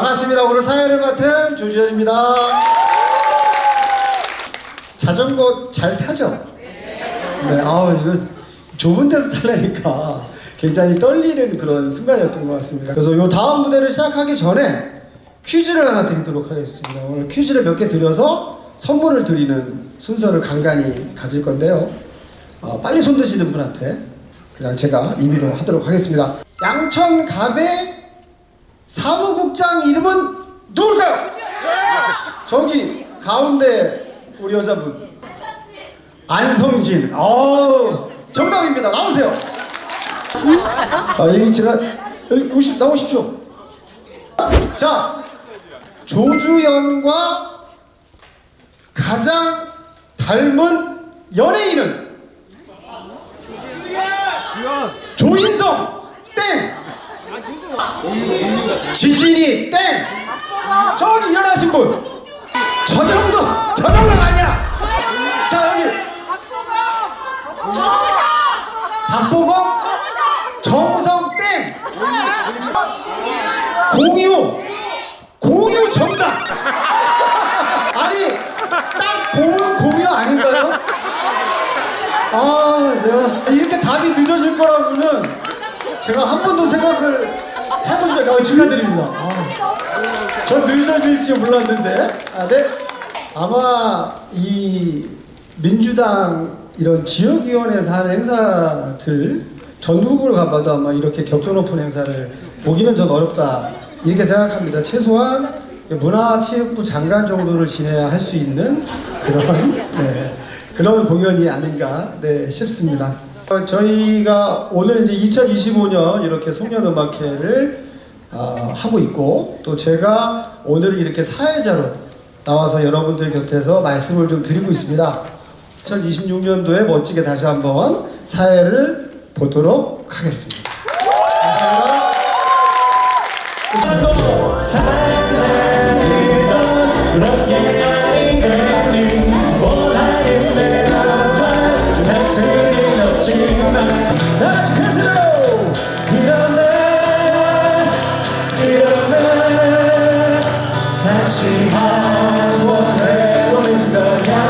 반갑습니다. 오늘 사회를 맡은 조지현입니다. 자전거 잘 타죠? 네, 아우, 이거 좁은 데서 타려니까 굉장히 떨리는 그런 순간이었던 것 같습니다. 그래서 요 다음 무대를 시작하기 전에 퀴즈를 하나 드리도록 하겠습니다. 오늘 퀴즈를 몇 개 드려서 선물을 드리는 순서를 간간히 가질 건데요. 어, 빨리 손 드시는 분한테 그냥 제가 임의로 하도록 하겠습니다. 양천갑의 사무국장 이름은 누굴까요? 저기 가운데 우리 여자분 안성진. 어 정답입니다. 나오세요. 아, 여기 제가 여기 오시 나오십시오. 자, 조주연과 가장 닮은 연예인은 조인성 땡. 지진이 땡. 저기 일어나신 분. 저 정도 저 정도는 아니야. 자 여기 박보검 정성 땡. 공유 공유 정답. 아니 딱 공은 공유 아닌가요? 아 내가 이렇게 답이 늦어질 거라고는 제가 한 번도 생각을 해본 적이 없어요. 축하드립니다. 아, 전 늦어질지 몰랐는데 아, 네. 아마 이 민주당 이런 지역위원회에서 하는 행사들 전국을 가봐도 아마 이렇게 격조 높은 행사를 보기는 좀 어렵다 이렇게 생각합니다. 최소한 문화체육부 장관 정도를 지내야 할 수 있는 그런 네, 그런 공연이 아닌가 네, 싶습니다. 어, 저희가 오늘 이제 2025년 이렇게 송년음악회를 어, 하고 있고 또 제가 오늘 이렇게 사회자로 나와서 여러분들 곁에서 말씀을 좀 드리고 있습니다. 2026년도에 멋지게 다시 한번 사회를 보도록 하겠습니다. 감사합니다. behind what's happening tonight.